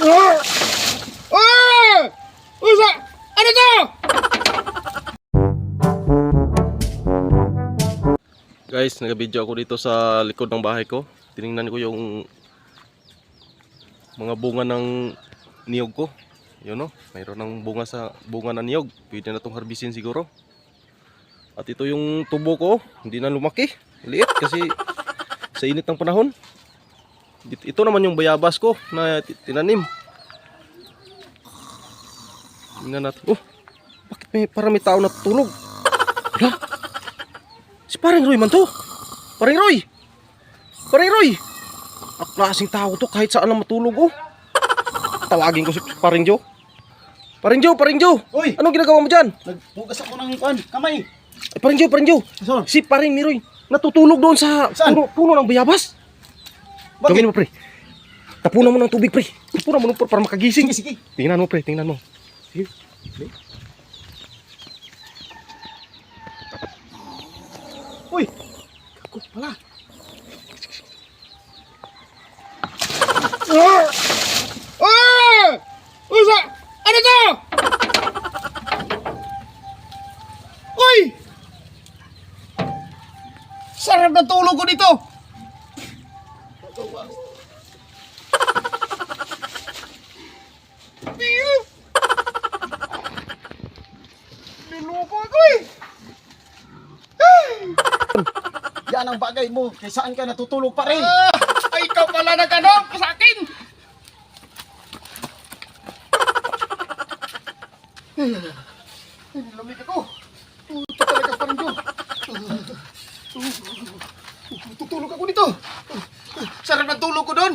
Ah! Ah! Usa! Ano to? Guys, nag-video ako dito sa likod ng bahay ko. Tiningnan ko yung mga bunga ng niyog ko. Yun no, mayroon ng bunga sa bunga ng niyog. Pwede na itong harbisin siguro. At ito yung tubo ko, hindi na lumaki. Liit kasi sa init ng panahon. Ito naman yung bayabas ko na ti- tinanim. Tingnan natin. Oh, bakit may parang may tao natutulog? Hala, Si paring Roy man to. Paring Roy. Paring Roy. Ang klaseng tao to kahit saan lang matulog oh. Tawagin ko si paring Joe. Paring Joe, paring Joe. Uy! Anong ginagawa mo dyan? Nagbugas ako ng kuan, kamay. Ay, paring Joe, paring Joe. Saan? Si paring ni Roy natutulog doon sa Saan? puno, puno ng bayabas. Bakit? Gawin mo pre. Tapunan mo ng tubig pre. Tapunan mo ng para makagising. Sige, sige. Tingnan mo pre, tingnan mo. Sige. Sige. Uy! Ako pala. Ah! Ah! Usa! Ano to? Uy! Sarap na tulog ko dito. Biyo! Nilupo ako eh! Yan ang bagay mo. Kay saan ka natutulog pa rin? Ah, ay, ikaw pala nag-ano sa akin! Ay, nilamig ako. Ito talaga pa rin yun. Tutulog ako dito. Sarap ng tulog ko doon.